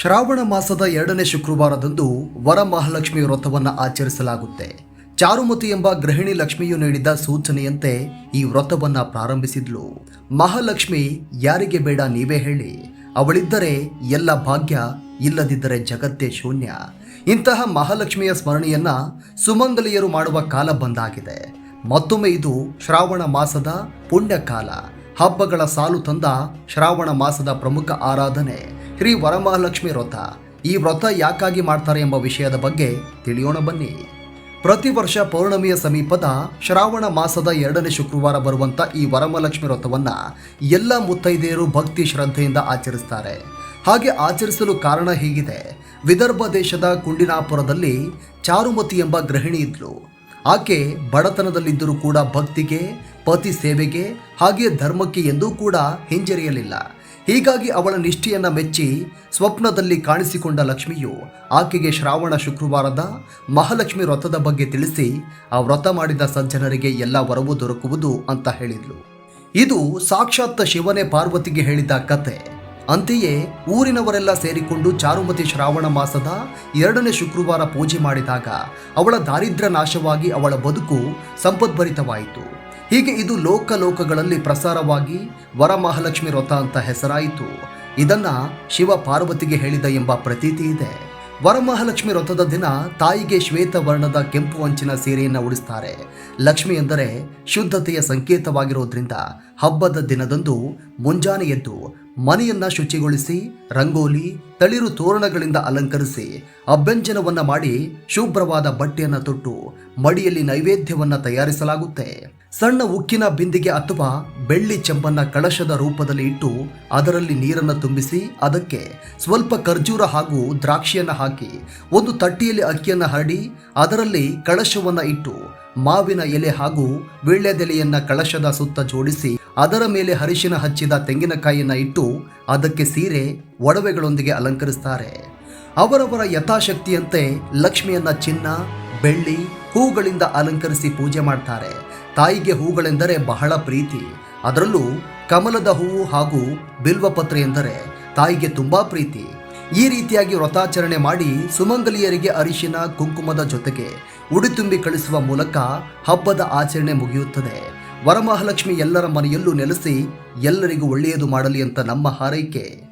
ಶ್ರಾವಣ ಮಾಸದ ಎರಡನೇ ಶುಕ್ರವಾರದಂದು ವರಮಹಾಲಕ್ಷ್ಮಿ ವ್ರತವನ್ನು ಆಚರಿಸಲಾಗುತ್ತೆ. ಚಾರುಮತಿ ಎಂಬ ಗೃಹಿಣಿ ಲಕ್ಷ್ಮಿಯು ನೀಡಿದ ಸೂಚನೆಯಂತೆ ಈ ವ್ರತವನ್ನ ಪ್ರಾರಂಭಿಸಿದ್ಲು. ಮಹಾಲಕ್ಷ್ಮಿ, ಯಾರಿಗೆ ಬೇಡ ನೀವೇ ಹೇಳಿ. ಅವಳಿದ್ದರೆ ಎಲ್ಲ ಭಾಗ್ಯ ಇಲ್ಲದಿದ್ದರೆ ಜಗತ್ತೇ ಶೂನ್ಯ. ಇಂತಹ ಮಹಾಲಕ್ಷ್ಮಿಯ ಸ್ಮರಣೆಯನ್ನ ಸುಮಂಗಲಿಯರು ಮಾಡುವ ಕಾಲ ಬಂದಾಗಿದೆ. ಮತ್ತೊಮ್ಮೆ ಇದು ಶ್ರಾವಣ ಮಾಸದ ಪುಣ್ಯಕಾಲ. ಹಬ್ಬಗಳ ಸಾಲು ತಂದ ಶ್ರಾವಣ ಮಾಸದ ಪ್ರಮುಖ ಆರಾಧನೆ. ಶ್ರೀ ವರಮಹಾಲಕ್ಷ್ಮಿ ವ್ರತ. ಈ ವ್ರತ ಯಾಕಾಗಿ ಮಾಡ್ತಾರೆ ಎಂಬ ವಿಷಯದ ಬಗ್ಗೆ ತಿಳಿಯೋಣ ಬನ್ನಿ. ಪ್ರತಿ ವರ್ಷ ಪೌರ್ಣಮಿಯ ಸಮೀಪದ ಶ್ರಾವಣ ಮಾಸದ ಎರಡನೇ ಶುಕ್ರವಾರ ಬರುವಂತ ಈ ವರಮಹಾಲಕ್ಷ್ಮಿ ವ್ರತವನ್ನು ಎಲ್ಲ ಮುತ್ತೈದೆಯರು ಭಕ್ತಿ ಶ್ರದ್ಧೆಯಿಂದ ಆಚರಿಸ್ತಾರೆ. ಹಾಗೆ ಆಚರಿಸಲು ಕಾರಣ ಹೀಗಿದೆ. ವಿದರ್ಭ ದೇಶದ ಕುಂಡಿನಾಪುರದಲ್ಲಿ ಚಾರುಮತಿ ಎಂಬ ಗೃಹಿಣಿ ಇದ್ಲು. ಆಕೆ ಬಡತನದಲ್ಲಿದ್ದರೂ ಕೂಡ ಭಕ್ತಿಗೆ, ಪತಿ ಸೇವೆಗೆ, ಹಾಗೆ ಧರ್ಮಕ್ಕೆ ಎಂದೂ ಕೂಡ ಹಿಂಜರಿಯಲಿಲ್ಲ. ಹೀಗಾಗಿ ಅವಳ ನಿಷ್ಠೆಯನ್ನು ಮೆಚ್ಚಿ ಸ್ವಪ್ನದಲ್ಲಿ ಕಾಣಿಸಿಕೊಂಡ ಲಕ್ಷ್ಮಿಯು ಆಕೆಗೆ ಶ್ರಾವಣ ಶುಕ್ರವಾರದ ಮಹಾಲಕ್ಷ್ಮಿ ವ್ರತದ ಬಗ್ಗೆ ತಿಳಿಸಿ ಆ ವ್ರತ ಮಾಡಿದ ಸಜ್ಜನರಿಗೆ ಎಲ್ಲ ವರವು ದೊರಕುವುದು ಅಂತ ಹೇಳಿದ್ಲು. ಇದು ಸಾಕ್ಷಾತ್ ಶಿವನೇ ಪಾರ್ವತಿಗೆ ಹೇಳಿದ ಕತೆ. ಅಂತೆಯೇ ಊರಿನವರೆಲ್ಲ ಸೇರಿಕೊಂಡು ಚಾರುಮತಿ ಶ್ರಾವಣ ಮಾಸದ ಎರಡನೇ ಶುಕ್ರವಾರ ಪೂಜೆ ಮಾಡಿದಾಗ ಅವಳ ದಾರಿದ್ರ್ಯ ನಾಶವಾಗಿ ಅವಳ ಬದುಕು ಸಂಪದ್ಭರಿತವಾಯಿತು. ಹೀಗೆ ಇದು ಲೋಕ ಲೋಕಗಳಲ್ಲಿ ಪ್ರಸಾರವಾಗಿ ವರಮಹಾಲಕ್ಷ್ಮಿ ವ್ರತ ಅಂತ ಹೆಸರಾಯಿತು. ಇದನ್ನ ಶಿವ ಪಾರ್ವತಿಗೆ ಹೇಳಿದ ಎಂಬ ಪ್ರತೀತಿ ಇದೆ. ವರಮಹಾಲಕ್ಷ್ಮಿ ವ್ರತದ ದಿನ ತಾಯಿಗೆ ಶ್ವೇತ ವರ್ಣದ ಕೆಂಪು ಅಂಚಿನ ಸೀರೆಯನ್ನು ಉಡಿಸ್ತಾರೆ. ಲಕ್ಷ್ಮಿ ಎಂದರೆ ಶುದ್ಧತೆಯ ಸಂಕೇತವಾಗಿರೋದ್ರಿಂದ ಹಬ್ಬದ ದಿನದಂದು ಮುಂಜಾನೆ ಎದ್ದು ಮನೆಯನ್ನ ಶುಚಿಗೊಳಿಸಿ, ರಂಗೋಲಿ, ತಳಿರು ತೋರಣಗಳಿಂದ ಅಲಂಕರಿಸಿ ಅಭ್ಯಂಜನವನ್ನ ಮಾಡಿ ಶುಭ್ರವಾದ ಬಟ್ಟೆಯನ್ನ ತೊಟ್ಟು ಮಡಿಯಲ್ಲಿ ನೈವೇದ್ಯವನ್ನ ತಯಾರಿಸಲಾಗುತ್ತೆ. ಸಣ್ಣ ಉಕ್ಕಿನ ಬಿಂದಿಗೆ ಅಥವಾ ಬೆಳ್ಳಿ ಚೆಂಬನ್ನ ಕಳಶದ ರೂಪದಲ್ಲಿ ಇಟ್ಟು ಅದರಲ್ಲಿ ನೀರನ್ನು ತುಂಬಿಸಿ ಅದಕ್ಕೆ ಸ್ವಲ್ಪ ಖರ್ಜೂರ ಹಾಗೂ ದ್ರಾಕ್ಷಿಯನ್ನ ಹಾಕಿ ಒಂದು ತಟ್ಟಿಯಲ್ಲಿ ಅಕ್ಕಿಯನ್ನ ಹರಡಿ ಅದರಲ್ಲಿ ಕಳಶವನ್ನ ಇಟ್ಟು ಮಾವಿನ ಎಲೆ ಹಾಗೂ ವೀಳ್ಯದೆಲೆಯನ್ನ ಕಳಶದ ಸುತ್ತ ಜೋಡಿಸಿ ಅದರ ಮೇಲೆ ಹರಿಶಿನ ಹಚ್ಚಿದ ತೆಂಗಿನಕಾಯಿಯನ್ನು ಇಟ್ಟು ಅದಕ್ಕೆ ಸೀರೆ, ಒಡವೆಗಳೊಂದಿಗೆ ಅಲಂಕರಿಸ್ತಾರೆ. ಅವರವರ ಯಥಾಶಕ್ತಿಯಂತೆ ಲಕ್ಷ್ಮಿಯನ್ನ ಚಿನ್ನ, ಬೆಳ್ಳಿ, ಹೂಗಳಿಂದ ಅಲಂಕರಿಸಿ ಪೂಜೆ ಮಾಡ್ತಾರೆ. ತಾಯಿಗೆ ಹೂಗಳೆಂದರೆ ಬಹಳ ಪ್ರೀತಿ. ಅದರಲ್ಲೂ ಕಮಲದ ಹೂವು ಹಾಗೂ ಬಿಲ್ವಪತ್ರೆ ಎಂದರೆ ತಾಯಿಗೆ ತುಂಬಾ ಪ್ರೀತಿ. ಈ ರೀತಿಯಾಗಿ ವ್ರತಾಚರಣೆ ಮಾಡಿ ಸುಮಂಗಲಿಯರಿಗೆ ಅರಿಶಿನ, ಕುಂಕುಮದ ಜೊತೆಗೆ ಉಡಿತುಂಬಿ ಕಳಿಸುವ ಮೂಲಕ ಹಬ್ಬದ ಆಚರಣೆ ಮುಗಿಯುತ್ತದೆ. ವರಮಹಾಲಕ್ಷ್ಮಿ ಎಲ್ಲರ ಮನೆಯಲ್ಲೂ ನೆಲೆಸಿ ಎಲ್ಲರಿಗೂ ಒಳ್ಳೆಯದು ಮಾಡಲಿ ಅಂತ ನಮ್ಮ ಹಾರೈಕೆ.